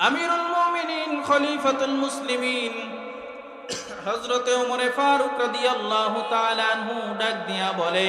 আমিরুল মুমিনিন, খলিফাতুল মুসলিমিন। হজরতে ওমরে ফারুক রাদিয়াল্লাহু তাআলা আনহু ডাক দিয়া বলে,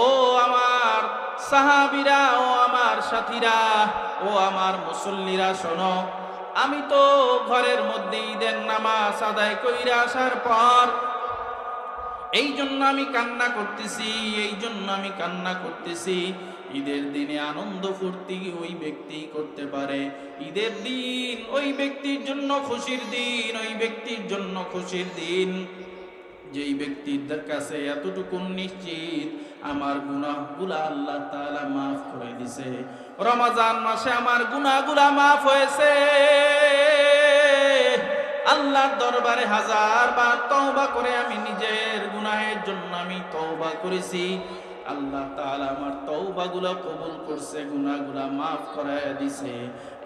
ও আমার সাহাবীরা, ও আমার সাথীরা, ও আমার মুসল্লিরা, শোনো, আমি তো ঘরের মধ্যে ঈদের নামাজ আদায় কইরা আসার পর এই জন্য আমি কান্না করতেছি এই জন্য আমি কান্না করতেছি। ঈদের দিনে আনন্দ ফুর্তি ওই ব্যক্তি করতে পারে। ঈদের দিন ওই ব্যক্তির জন্য খুশির দিন, ওই ব্যক্তির জন্য খুশির দিন। যেই ব্যক্তির কাছে এতটুকু নিশ্চিত, আমার গুনাহগুলা আল্লাহ তাআলা মাফ করে দিছে। রমাজান মাসে আমার গুনাহগুলা মাফ হয়েছে। আল্লাহর দরবারে হাজার বার তওবা করে আমি নিজের গুনাহের জন্য আমি তওবা করেছি। আল্লাহ তাআলা আমার তওবাগুলো কবুল করছে, গুনাহগুলা মাফ করায় দিছে।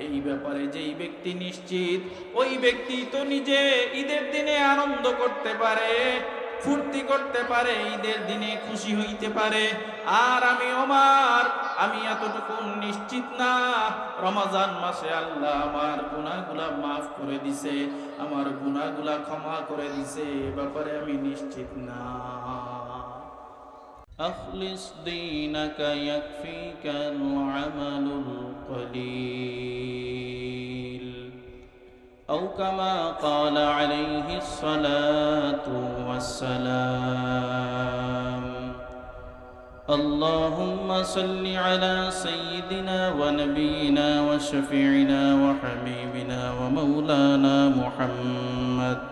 এই ব্যাপারে যেই ব্যক্তি নিশ্চিত, ওই ব্যক্তি তো নিজে ঈদের দিনে আনন্দ করতে পারে, ফুর্তি করতে পারে, ঈদের দিনে খুশি হইতে পারে। আর আমি আমার আমি এতটুকু নিশ্চিত না, রমাজান মাসে আল্লাহ আমার গুনাহগুলা মাফ করে দিছে, আমার গুনাহগুলা ক্ষমা করে দিছে, এ ব্যাপারে আমি নিশ্চিত না। أخلص دينك يكفيك العمل القليل. أو كما قال عليه الصلاة والسلام اللهم صل على سيدنا ونبينا وشفيعنا وحبيبنا ومولانا محمد.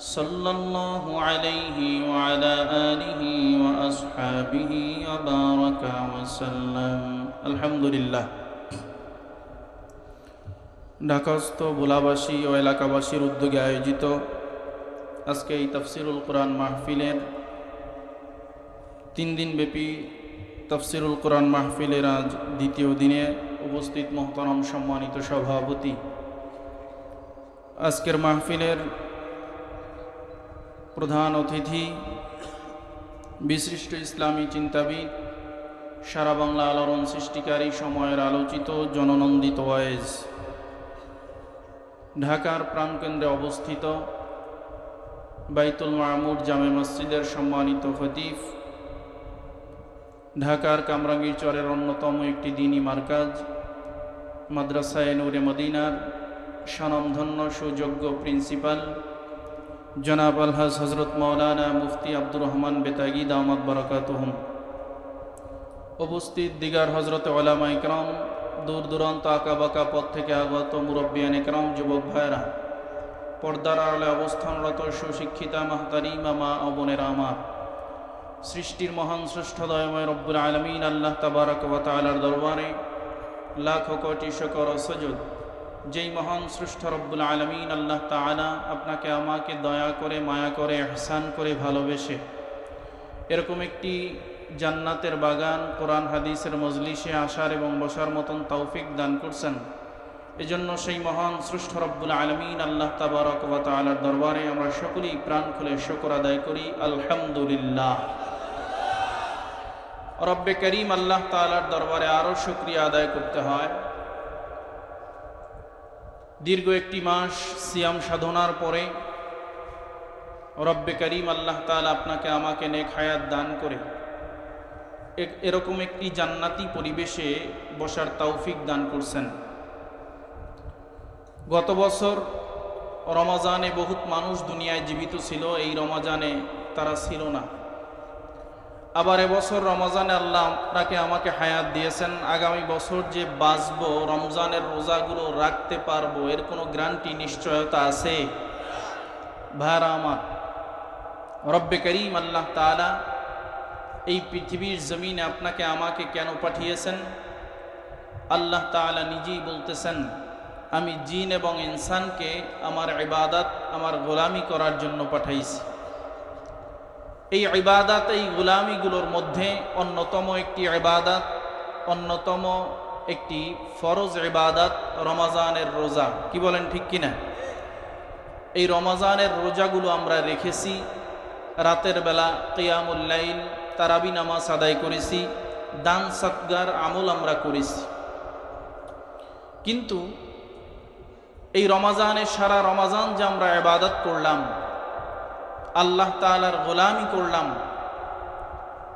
صلى الله عليه وعلى آله وأصحابه وبارك وسلم الحمد لله ঢাকাস্থ ভোলাবাসী ও এলাকাবাসীর উদ্যোগে আয়োজিত আজকে এই তফসিরুল কোরআন মাহফিলের তিন দিনব্যাপী তফসিরুল কোরআন মাহফিলের আজ দ্বিতীয় দিনে উপস্থিত মোহতরম সম্মানিত সভাপতি আজকের মাহফিলের প্রধান অতিথি, বিশিষ্ট ইসলামী চিন্তাবিদ, সারা বাংলা আলোড়ন সৃষ্টিকারী সময়ের আলোচিত জননন্দিত ওয়েজ ঢাকার প্রাণকেন্দ্রে অবস্থিত বাইতুল মামুর জামে মসজিদের সম্মানিত খতিফ ঢাকার কামরাঙ্গীর চরের অন্যতম একটি দিনী মার্কাজ, মাদ্রাসায় নূরে মদিনার স্বনামধন্য সুযোগ্য প্রিন্সিপাল জনাব আলহাজ হজরত মৌলানা মুফতি আব্দুর রহমান বেতাগি দামাদ বরকাতহম। উপস্থিত দিগার হজরত ওলামা ইকরাম, দূর দূরান্ত আঁকা বাঁকা পথ থেকে আগত মুরব্বিয়ান ইকরাম, যুবক ভাইরা পর্দার আড়ালে অবস্থানরত সুশিক্ষিতা মাহতারি মামা ও বোনেরা আমার। সৃষ্টির মহান শ্রেষ্ঠ দয়ময় রব্বুল আলমিন আল্লাহ তাবারক ওয়া তাআলার দরবারে লাখ কোটি শকর সজদ যেই মহান সৃষ্ট রব্বুল আলমিন আল্লাহ তাআলা আপনাকে আমাকে দয়া করে, মায়া করে, এহসান করে ভালোবেসে, এরকম একটি জান্নাতের বাগান কোরআন, হাদিসের মজলিসে আসার এবং বসার মতন তৌফিক দান করছেন। এজন্য সেই মহান সৃষ্ট রব্বুল আলমিন আল্লাহ তাবারক ওয়া তাআলার দরবারে আমরা সকলেই প্রাণ খুলে শকর আদায় করি। আলহামদুলিল্লাহ। রব্বে করিম আল্লাহ তাআলার দরবারে আরও শুক্রিয়া আদায় করতে হয়। দীর্ঘ একটি মাস সিয়াম সাধনার পরে রব্বে করিম আল্লাহ তাআলা আপনাকে আমাকে নেক হায়াত দান করে এরকম একটি জান্নাতি পরিবেশে বসার তৌফিক দান করছেন। গত বছর রমাজানে বহুত মানুষ দুনিয়ায় জীবিত ছিল, এই রমাজানে তারা ছিল না। আবার এবছর রমজানে আল্লাহ আপনাকে আমাকে হায়াত দিয়েছেন। আগামী বছর যে বাঁচবো, রমজানের রোজাগুলো রাখতে পারব, এর কোনো গ্যারান্টি, নিশ্চয়তা আছে? ভাইরা আমার, রব্বে করিম আল্লাহ তাআলা এই পৃথিবীর জমিনে আপনাকে আমাকে কেন পাঠিয়েছেন? আল্লাহ তাআলা নিজেই বলতেছেন, আমি জিন এবং ইনসানকে আমার ইবাদত, আমার গোলামি করার জন্য পাঠাইছি। এই ইবাদাত, এই গোলামিগুলোর মধ্যে অন্যতম একটি ইবাদাত, অন্যতম একটি ফরজ ইবাদাত রমাজানের রোজা। কি বলেন ঠিক কিনা? এই রমাজানের রোজাগুলো আমরা রেখেছি, রাতের বেলা কিয়ামুল্লাইল তারাবি নামাজ আদায় করেছি, দান সৎগার আমল আমরা করেছি। কিন্তু এই রমাজানে সারা রমাজান যে আমরা ইবাদত করলাম আল্লাহ তালার গোলামি করলাম।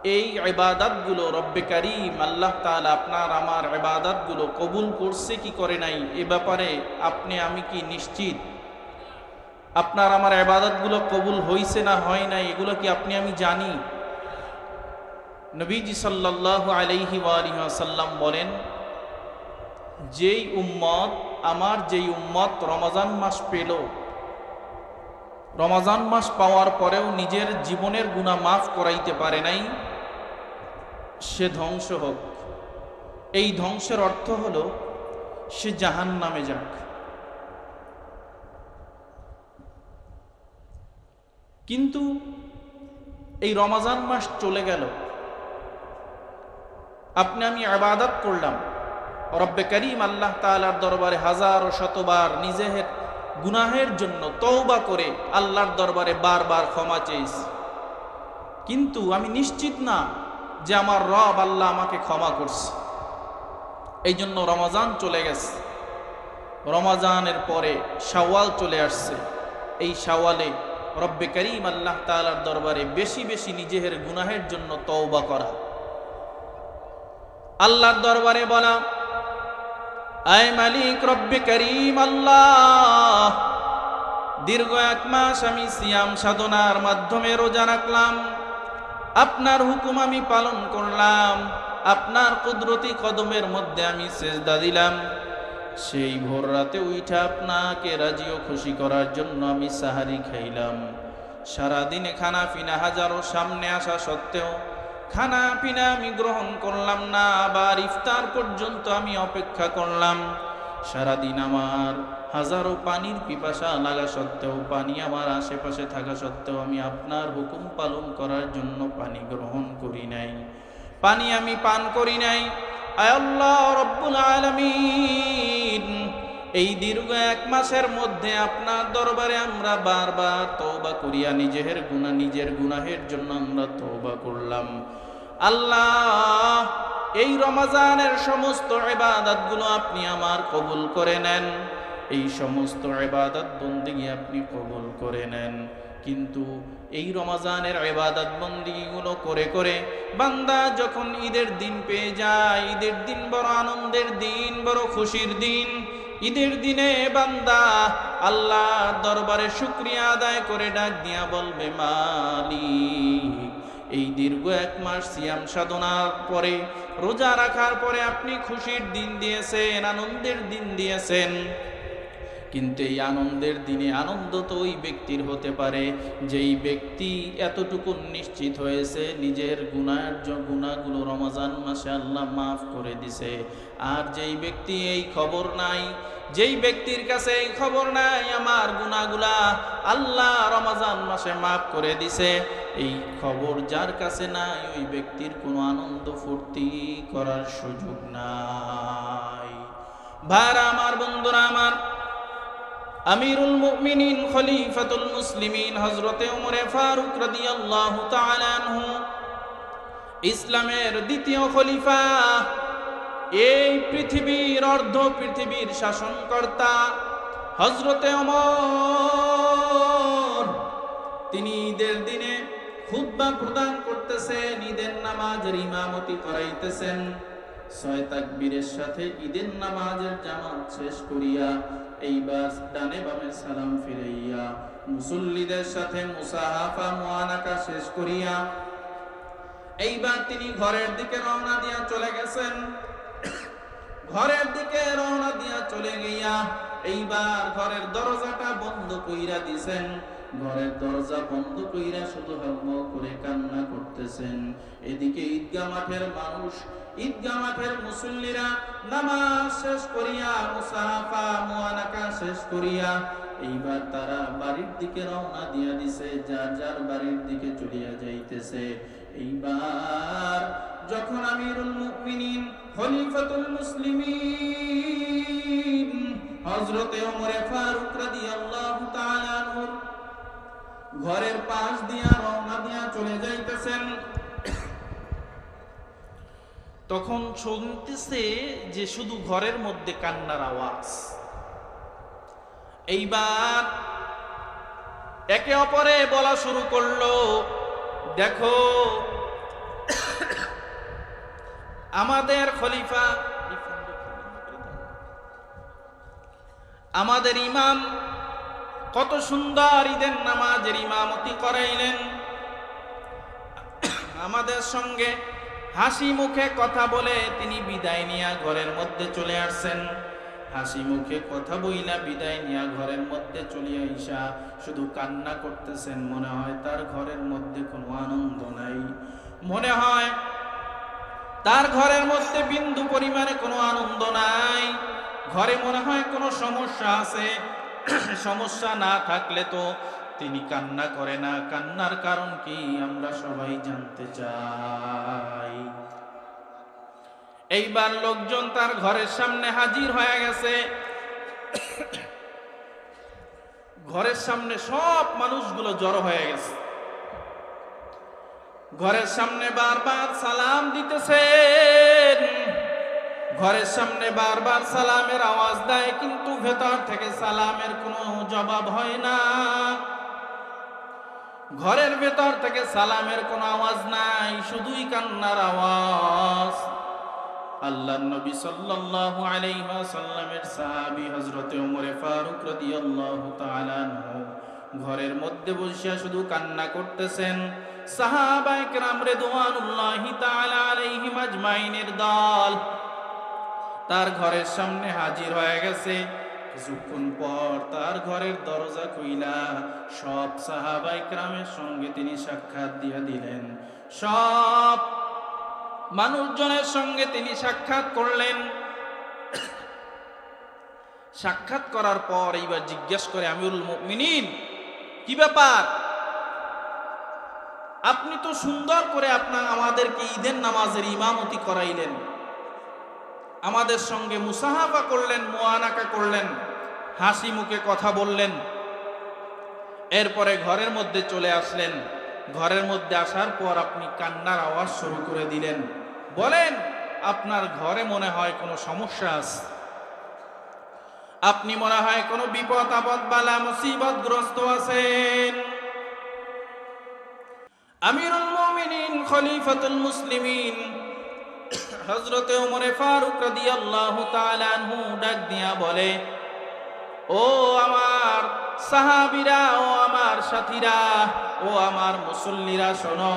এই ইবাদতগুলো রব্বে করিম আল্লাহ তাআলা আপনার আমার ইবাদতগুলো কবুল করছে কি করে নাই? এ ব্যাপারে আপনি, আমি কি নিশ্চিত? আপনার আমার ইবাদতগুলো কবুল হইছে না হয় নাই, এগুলো কি আপনি, আমি জানি? নবীজি সাল্লাল্লাহু আলাইহি ওয়ালিহি ওয়াসাল্লাম বলেন, যেই উম্মত, আমার যেই উম্মত রমজান মাস পেল রমজান মাস পাওয়ার পরেও নিজের জীবনের গুণা মাফ করাইতে পারে নাই। সে ধ্বংস হোক। এই ধ্বংসের অর্থ হলো, সে জাহান নামে যাক। কিন্তু এই রমাজান মাস চলে গেল। আপনি আমি আবাদাত করলাম। রব্বে করিম আল্লাহ তালার দরবারে হাজার ও শতবার নিজের গুনাহের জন্য তৌবা করে আল্লাহর দরবারে বারবার ক্ষমা চেয়েছি। কিন্তু আমি নিশ্চিত না যে আমার রব আল্লাহ আমাকে ক্ষমা করছে। এই জন্য রমাজান চলে গেছে। রমাজানের পরে শাওয়াল চলে আসছে। এই শাওয়ালে রব্বে করিম আল্লাহ তালার দরবারে বেশি বেশি নিজের গুনাহের জন্য তওবা করা। আল্লাহর দরবারে বলা আয় মালিক রব্বে করিম আল্লাহ। দীর্ঘ এক মাস আমি সিয়াম সাধনার মাধ্যমে রোজা রাখলাম। আপনার হুকুম আমি পালন করলাম। আপনার কুদরতি কদমের মধ্যে আমি সেজদা দিলাম। সেই ভোর রাতে উঠে আপনাকে রাজি ও খুশি করার জন্য আমি সাহারি খাইলাম। সারাদিনে খানা পিনা হাজারো সামনে আসা সত্ত্বেও খানা পিনা আমি গ্রহণ করলাম না আবার ইফতার পর্যন্ত আমি অপেক্ষা করলাম। সারাদিন আমার হাজারো পানির পিপাসা লাগা সত্ত্বেও, পানি আমার আশেপাশে থাকা সত্ত্বেও আমি আপনার হুকুম পালন করার জন্য পানি গ্রহণ করি নাই। পানি আমি পান করি নাই। আল্লাহ রব্বুল আলমিন। এই দীর্ঘ এক মাসের মধ্যে আপনার দরবারে আমরা বারবার তওবা করিয়া নিজের গুণা নিজের গুনাহের জন্য আমরা তওবা করলাম। আল্লাহ, এই রমাজানের সমস্ত ইবাদতগুলো আপনি আমার কবুল করে নেন। এই সমস্ত ইবাদত বন্দিগি আপনি কবুল করে নেন। কিন্তু এই রমাজানের ইবাদত বন্দিগুলো করে করে বান্দা যখন ঈদের দিন পেয়ে যায়, ঈদের দিন বড় আনন্দের দিন, বড় খুশির দিন ঈদের দিনে বান্দা আল্লাহ দরবারে শুক্রিয়া আদায় করে ডাক দিয়া বলবে, মালিক, এই দীর্ঘ এক মাস সিয়াম সাধনার পরে, রোজা রাখার পরে আপনি খুশির দিন দিয়েছেন, আনন্দের দিন দিয়েছেন। কিন্তু এই আনন্দের দিনে আনন্দ তো ওই ব্যক্তির হতে পারে। যেই ব্যক্তি এতটুকু নিশ্চিত হয়েছে, নিজের গুনার গুণাগুলো রমজান মাসে আল্লাহ মাফ করে দিছে। আর যেই ব্যক্তি এই খবর নাই, যেই ব্যক্তির কাছে এই খবর নাই, আমার গুনাগুলা আল্লাহ রমাজান মাসে মাফ করে দিছে। এই খবর যার কাছে নাই, ওই ব্যক্তির কোনো আনন্দ ফুর্তি করার সুযোগ নাই। ভাইরা, আমার বন্ধুরা, আমার আমিরুল মুমিনিন খলিফাতুল মুসলিমিন হজরতে উমরে ফারুক রাদিয়াল্লাহু তাআলা আনহু, ইসলামের দ্বিতীয় খলিফা, এই পৃথিবীর অর্ধ পৃথিবীর শাসনকর্তা হজরতে অমর তিনি ঈদের দিনে খুদ্া প্রদান করতেছেন, ঈদের নামাজের ইমামতি করাইতেছেন। ছয় তাকবীরের সাথে ঈদের নামাজের জামাত শেষ করিয়া এইবার ডানে বামে সালাম ফিরাইয়া মুসল্লিদের সাথে মুসাহাফা শেষ করিয়া এইবার তিনি ঘরের দিকে রওনা দিয়া চলে গেছেন। ঘরের দিকে রওনা দিয়া চলে গিয়া এইবার ঘরের দরজাটা বন্ধ কইরা দিছেন। ঘরের দরজা বন্ধ কইরা শুধু হম করে কান্না করতেছেন। এদিকে ঈদগাহ মাঠের মানুষ ঈদগাহ মাঠের মুসল্লিরা নামাজ শেষ করিয়া, মুসাফা, মুআনাকা শেষ করিয়া এইবার তারা বাড়ির দিকে রওনা দিয়া দিছে, যার যার বাড়ির দিকে চলিয়া যাইতেছে। এইবার যখন আমিরুল মুমিনিন, খলিফাতুল মুসলিমিন, হযরতে ওমরে ফারুক রাদিয়াল্লাহু তাআলা ঘরের পাশ দিয়া রওনা দিয়া চলে যাইতেছেন। তখন শুনতেছে যে শুধু ঘরের মধ্যে কান্নার আওয়াজ। এইবার একে অপরে বলা শুরু করল, দেখো, আমাদের খলিফা আমাদের ইমাম কত সুন্দর ঈদের নামাজের ইমামতি করাইলেন। আমাদের সঙ্গে হাসি মুখে কথা বলে তিনি বিদায় নিয়া ঘরের মধ্যে চলে আসছেন। হাসি মুখে কথা বইলা বিদায় নিয়া ঘরের মধ্যে চলিয়া ইসা শুধু কান্না করতেছেন, মনে হয় তার ঘরের মধ্যে কোনো আনন্দ নাই। মনে হয় তার ঘরের মধ্যে বিন্দু পরিমাণে কোনো আনন্দ নাই। ঘরে মনে হয় কোনো সমস্যা আছে। সমস্যা না থাকলে তো তিনি কান্না করে না। কান্নার কারণ কি আমরা সবাই জানতে চাই। এইবার লোকজন তার ঘরের সামনে হাজির হয়ে গেছে। ঘরের সামনে সব মানুষগুলো জড়ো হয়ে গেছে। ঘরের সামনে বারবার সালাম দিতেছেন। ঘরের সামনে বারবার সালামের আওয়াজ দেয়, কিন্তু ভেতর থেকে সালামের কোনো জবাব হয় না। ঘরের ভেতর থেকে সালামের কোনো আওয়াজ নাই, শুধুই কান্নার আওয়াজ। আল্লাহ নবী সাল্লাল্লাহু আলাইহি ওয়াসাল্লামের সাহাবী হযরত ওমর ফারুক রাদিয়াল্লাহু তাআলা আনহু ঘরের মধ্যে বসিয়া শুধু কান্না করতেছেন। সাহাবায়ে কেরাম রিদওয়ানুল্লাহি তাআলা আলাইহিম আজমাইনের দল। তার ঘরের সামনে হাজির হয়ে গেছে। কিছুক্ষণ পর তার ঘরের দরজা খুইলা। সব সাহাবাই ক্রামের সঙ্গে তিনি সাক্ষাৎ দিয়া দিলেন। সব মানুষজনের সঙ্গে তিনি সাক্ষাৎ করলেন। সাক্ষাৎ করার পর এইবার জিজ্ঞেস করে, আমিরুল মুমিনিন, কি ব্যাপার? আপনি তো সুন্দর করে আপনার আমাদেরকে ঈদের নামাজের ইমামতি করাইলেন। আমাদের সঙ্গে মুসাহাফা করলেন মোয়ানাকা করলেন, হাসি মুখে কথা বললেন। এরপরে ঘরের মধ্যে চলে আসলেন। ঘরের মধ্যে আসার পর আপনি কান্নার আওয়াজ শুরু করে দিলেন। বলেন, আপনার ঘরে মনে হয় কোনো সমস্যা আছে? আপনি মনে হয় কোনো বিপদ, আপদ, বালা, মুসিবত গ্রস্ত আছেন? আমিরুল মুমিনিন, খলিফাতুল মুসলিমিন হজরতে ওমরে ফারুক রাদিয়াল্লাহু তাআলা আনহু ডাক দিয়া বলে, ও আমার সাহাবীরা, ও আমার সাথীরা, ও আমার মুসল্লিরা, শোনো,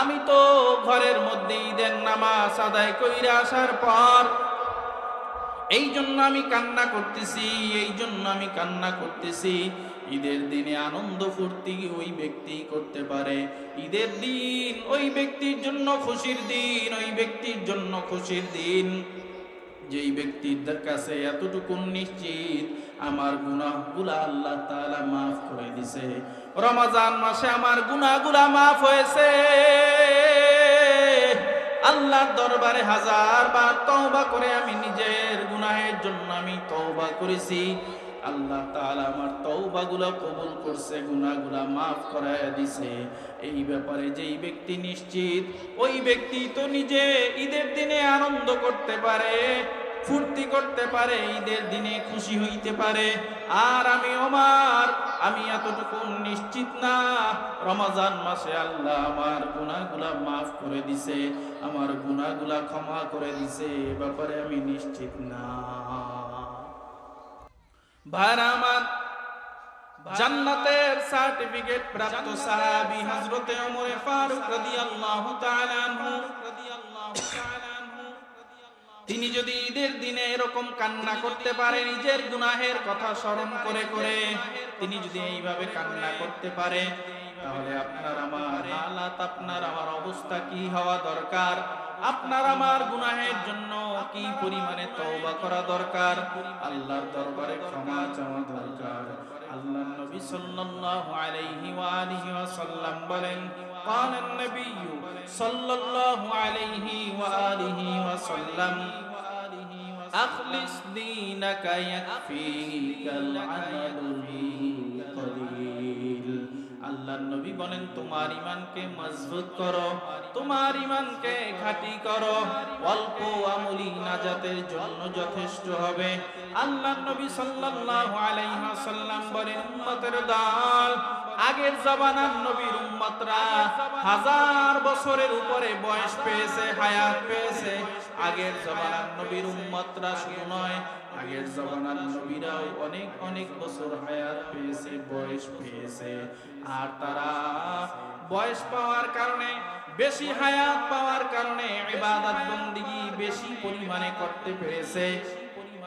আমি তো ঘরের মধ্যে ঈদের নামাজ আদায় কইরা আসার পর এই জন্য আমি কান্না করতেছি এই জন্য আমি কান্না করতেছি। ঈদের দিনে আনন্দ ফুর্তি ওই ব্যক্তি করতে পারে। ঈদের দিন ওই ব্যক্তির জন্য খুশির দিন, ওই ব্যক্তির জন্য খুশির দিন। যেই ব্যক্তির কাছে এতটুকু নিশ্চিত, আমার গুনাহগুলা আল্লাহ তাআলা মাফ করে দিছে। রমাজান মাসে আমার গুনাহগুলা মাফ হয়েছে। আল্লাহর দরবারে হাজার বার তওবা করে আমি নিজের গুনাহের জন্য আমি তওবা করেছি। আল্লাহ তাআলা আমার তওবাগুলো কবুল করছে, গুনাহগুলো maaf করায় দিছে। এই ব্যাপারে যেই ব্যক্তি নিশ্চিত, ওই ব্যক্তি তো নিজে ঈদের দিনে আনন্দ করতে পারে। ফুর্তি করতে পারে ঈদের দিনে খুশি হইতে পারে। আর আমি ওমার আমি এতটুকু নিশ্চিত না। রমাজান মাসে আল্লাহ আমার গুনাহগুলা মাফ করে দিছে আমার গুনাহগুলা ক্ষমা করে দিছে এ ব্যাপারে আমি নিশ্চিত না। ভাইরা আমার জান্নাতের সার্টিফিকেট প্রাপ্ত সাহাবী হযরতে ওমর ফারুক রাদিয়াল্লাহু তাআলা আনহু। রাদিয়াল্লাহু তাআলা তিনি যদি ঈদের দিনে এরকম কান্না করতে পারে, নিজের গুনাহের কথা স্মরণ করে করে তিনি যদি এইভাবে কান্না করতে পারে, তাহলে আপনার আমার হালাত, আপনার আমার অবস্থা কি হওয়া দরকার? আপনার আমার গুনাহের জন্য কি পরিমাণে তওবা করা দরকার? আল্লাহর দরবারে ক্ষমা চাওয়া দরকার। আল্লাহ নবী সাল্লাল্লাহু আলাইহি ওয়া আলিহি ওয়াসাল্লাম বলেন قال النبي صلى الله عليه وآله وسلم أخلص دينك يكفيك العمل بالقليل আল্লাহ নবী বলেন তোমার ইমানকে মজবুত করো তোমার ইমানকে খাঁটি করো অল্প আমলি নাজাতের জন্য যথেষ্ট হবে আল্লাহ নবী সাল্লাল্লাহু আলাইহি ওয়াসাল্লাম বলেন উম্মতের দল আগের জামানার নবীর উম্মতরা হাজার বছরের উপরে বয়স পেয়েছে, হায়াত পেয়েছে। আগের জামানার নবীর উম্মতরা শুধু নয়, আগের জামানার নবীরাও অনেক অনেক বছর হায়াত পেয়েছে, বয়স পেয়েছে। আর তারা বয়স পাওয়ার কারণে, বেশি হায়াত পাওয়ার কারণে ইবাদত বন্দিগি বেশি পরিমাণে করতে পেরেছে।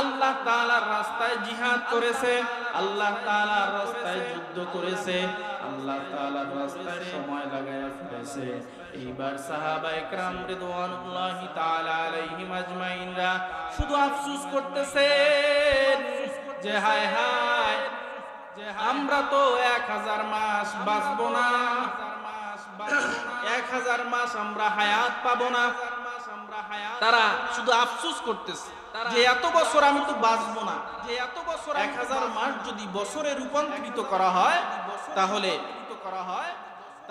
আল্লাহ তাআলার রাস্তায় জিহাদ করেছে, আল্লাহ তাআলার রাস্তায় যুদ্ধ করেছে, আল্লাহ তাআলার রাস্তায় সময় লাগায়া ফেলেছে এইবার সাহাবা একরাম রিদওয়ানুল্লাহি তাআলা আলাইহিম আজমাইনরা শুধু আফসোস করতেছেন যে হায় হায়, আমরা তো এক হাজার মাস বাঁচবো না, এক হাজার মাস আমরা হায়াত পাবো না। তারা শুধু আফসোস করতেছে। যে এত বছর আমি তো বাঁচবো না। যে এত বছর এক হাজার মাস যদি বছরে রূপান্তরিত করা হয় তাহলে করা হয়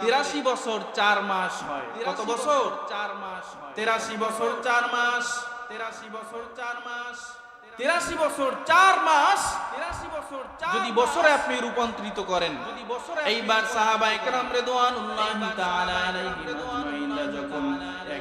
তিরাশি বছর চার মাস হয়। কত বছর? চার মাস তেরাশি বছর চার মাস। তেরাশি বছর চার মাস। তেরাশি বছর চার মাস তেরাশি বছর যদি বছরে আপনি রূপান্তরিত করেন। যদি বছরে এইবার সাহাবা একরাম আজমাইনরা যখন